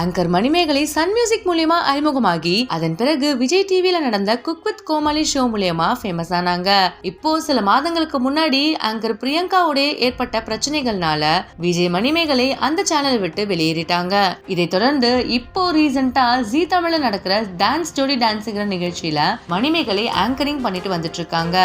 Anchor Manimekalai Sun music மூலியமா அறிமுகமாகி அதன் பிறகு விஜய் டிவியில நடந்த குக் வித் கோமாளி ஷோ மூலியமா ஃபேமஸ் ஆனாங்க. இப்போ சில மாதங்களுக்கு முன்னாடி ஆங்கர் பிரியங்காவுடைய ஏற்பட்ட பிரச்சனைகள்னால விஜய் மணிமேகலை அந்த சேனலை விட்டு வெளியேறிட்டாங்க. இதை தொடர்ந்து இப்போ ரீசெண்டா ஜி தமிழ்ல நடக்கிற டான்ஸ் ஜோடி டான்ஸுங்கிற நிகழ்ச்சியில மணிமேகலை ஆங்கரிங் பண்ணிட்டு வந்துட்டு இருக்காங்க.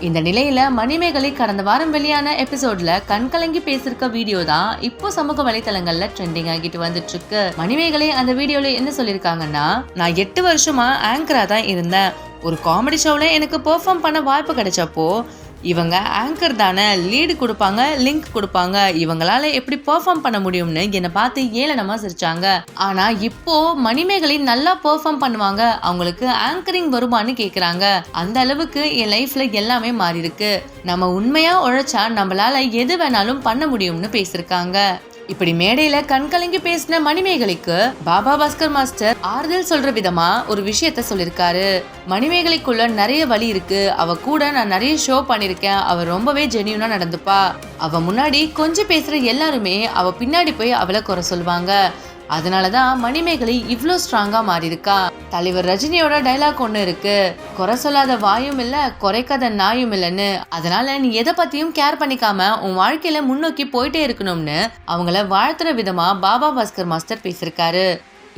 இந்த நிலையில மணிமேகலை கடந்த வாரம் வெளியான எபிசோட்ல கண்கலங்கி பேசிருக்க வீடியோ தான் இப்போ சமூக வலைத்தளங்கள்ல ட்ரெண்டிங் ஆகிட்டு வந்துட்டு இருக்கு மணிமேகலை அந்த வீடியோல என்ன சொல்லிருக்காங்கன்னா நான் எட்டு வருஷமா ஆங்கரா தான் இருந்தேன். ஒரு காமெடி ஷோவில் எனக்கு பெர்ஃபார்ம் பண்ண வாய்ப்பு கிடைச்சப்போ இவங்க ஆங்கர் தானே லீடு கொடுப்பாங்க லிங்க் கொடுப்பாங்க. இவங்களால எப்படி பெர்ஃபார்ம் பண்ண முடியும்னு என்னை பார்த்து ஏளனமா சிரிச்சாங்க. ஆனா இப்போ மணிமேகலை நல்லா பெர்ஃபார்ம் பண்ணுவாங்க. அவங்களுக்கு ஆங்கரிங் வருமான்னு கேக்குறாங்க. அந்த அளவுக்கு என் லைஃப்ல எல்லாமே மாறி இருக்கு நம்ம உண்மையா உழைச்சா நம்மளால எது வேணாலும் பண்ண முடியும்னு பேசியிருக்காங்க. இப்படி மேடையில கண்கலங்கி பேசின மணிமேகலைக்கு பாபா பாஸ்கர் மாஸ்டர் ஆறுதல் சொல்ற விதமா ஒரு விஷயத்த சொல்லிருக்காரு. மணிமேகலைக்குள்ள நிறைய வழி இருக்கு. அவ கூட நான் நிறைய ஷோ பண்ணிருக்கேன். அவ ரொம்பவே ஜெனியூனா நடந்துப்பா. அவ முன்னாடி கொஞ்சம் பேசுற எல்லாருமே அவ பின்னாடி போய் அவளை குறை சொல்லுவாங்க. அதனால தான் மணிமேகலை இவ்வளோ ஸ்ட்ராங்காக மாறியிருக்கா. தலைவர் ரஜினியோட டைலாக் ஒன்று இருக்கு. குறை சொல்லாத வாயும் இல்லை குறைக்காத நாயும் இல்லைன்னு. அதனால நீ எதை பத்தியும் கேர் பண்ணிக்காம உன் வாழ்க்கையில முன்னோக்கி போயிட்டே இருக்கணும்னு அவங்கள வாழ்த்துற விதமா பாபா பாஸ்கர் மாஸ்டர் பேசியிருக்காரு.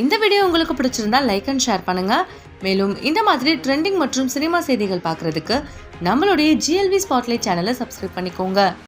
இந்த வீடியோ உங்களுக்கு பிடிச்சிருந்தா லைக் அண்ட் ஷேர் பண்ணுங்க. மேலும் இந்த மாதிரி ட்ரெண்டிங் மற்றும் சினிமா செய்திகள் பார்க்கறதுக்கு நம்மளுடைய ஜிஎல்வி ஸ்பாட்லைட் சேனலை சப்ஸ்கிரைப் பண்ணிக்கோங்க.